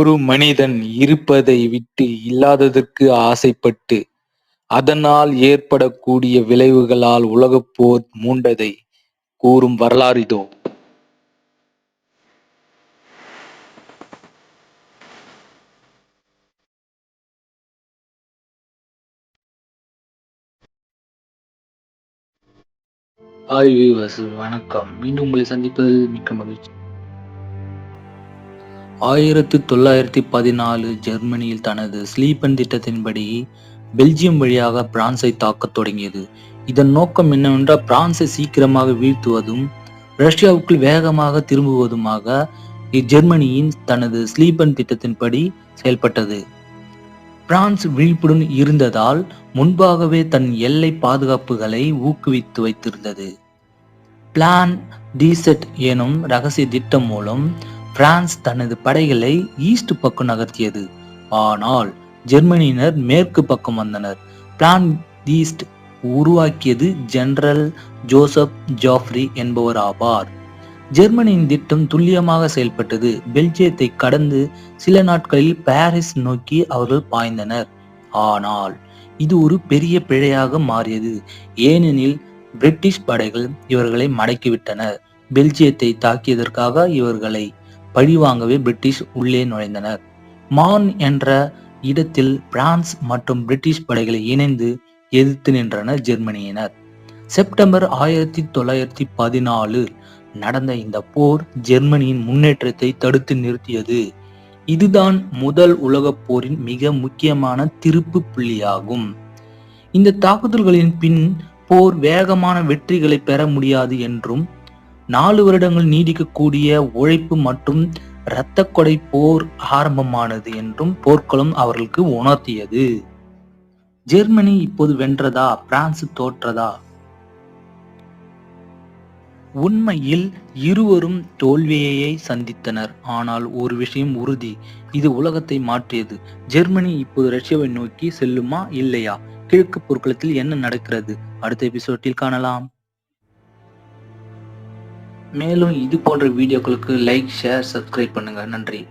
ஒரு மனிதன் இருப்பதை விட்டு இல்லாததற்கு ஆசைப்பட்டு, அதனால் ஏற்படக்கூடிய விளைவுகளால் உலகப்போர் மூண்டதை கூறும் வரலாறிதோ. ஹாய் வியூவர்ஸ் வணக்கம். மீண்டும் உங்களை சந்திப்பதில் மிக்க மகிழ்ச்சி. ஆயிரத்தி தொள்ளாயிரத்தி பதினாலு ஜெர்மனியில் தனது ஸ்லீப்பன் திட்டத்தின்படி பெல்ஜியம் வழியாக பிரான்சை தாக்கத் தொடங்கியது. இதன் நோக்கம் என்னவென்றால் பிரான்சை சீக்கிரமாக வீழ்த்துவதும், ரஷ்யாவுக்குள் வேகமாக திரும்புவதுமாக இஜெர்மனியின் தனது ஸ்லீப்பன் திட்டத்தின்படி செயல்பட்டது. பிரான்ஸ் விழிப்புடன் இருந்ததால் முன்பாகவே தன் எல்லை பாதுகாப்புகளை ஊக்குவித்து வைத்திருந்தது. பிளான் டிசெட் எனும் ரகசிய திட்டம் மூலம் பிரான்ஸ் தனது படைகளை ஈஸ்ட் பக்கம் நகர்த்தியது. ஆனால் ஜெர்மனியினர் மேற்கு பக்கம் வந்தனர். பிளான் ஈஸ்ட் உருவாக்கியது ஜெனரல் ஜோசப் ஜாஃப்ரி என்பவர் ஆவார். ஜெர்மனியின் திட்டம் துல்லியமாக செயல்பட்டது. பெல்ஜியத்தை கடந்து சில நாட்களில் பாரிஸ் நோக்கி அவர்கள் பாய்ந்தனர். ஆனால் இது ஒரு பெரிய பிழையாக மாறியது. ஏனெனில் பிரிட்டிஷ் படைகள் இவர்களை மடக்கிவிட்டனர். பெல்ஜியத்தை தாக்கியதற்காக இவர்களை பழிவாங்கவே பிரிட்டிஷ் உள்ளே நுழைந்தனர். மான் என்ற இடத்தில் பிரான்ஸ் மற்றும் பிரிட்டிஷ் படைகளை இணைந்து எதிர்த்து நின்றனர் ஜெர்மனியினர். செப்டம்பர் ஆயிரத்தி தொள்ளாயிரத்தி பதினாலு நடந்த இந்த போர் ஜெர்மனியின் முன்னேற்றத்தை தடுத்து நிறுத்தியது. இதுதான் முதல் உலகப் போரின் மிக முக்கியமான திருப்பு புள்ளியாகும். இந்த தாக்குதல்களின் பின் போர் வேகமான வெற்றிகளை பெற முடியாது என்றும், நாலு வருடங்கள் நீடிக்கக்கூடிய உழைப்பு மற்றும் இரத்தக்கொடை போர் ஆரம்பமானது என்றும் போர்க்களம் அவர்களுக்கு உணர்த்தியது. ஜெர்மனி இப்போது வென்றதா பிரான்ஸ் தோற்றதா? உண்மையில் இருவரும் தோல்வியையே சந்தித்தனர். ஆனால் ஒரு விஷயம் உறுதி. இது உலகத்தை மாற்றியது. ஜெர்மனி இப்போது ரஷ்யாவை நோக்கி செல்லுமா இல்லையா? கிழக்கு போர்க்களத்தில் என்ன நடக்கிறது? அடுத்த எபிசோட்டில் காணலாம். மேலும் இது போன்ற வீடியோக்களுக்கு லைக், ஷேர், சப்ஸ்கிரைப் பண்ணுங்க. நன்றி.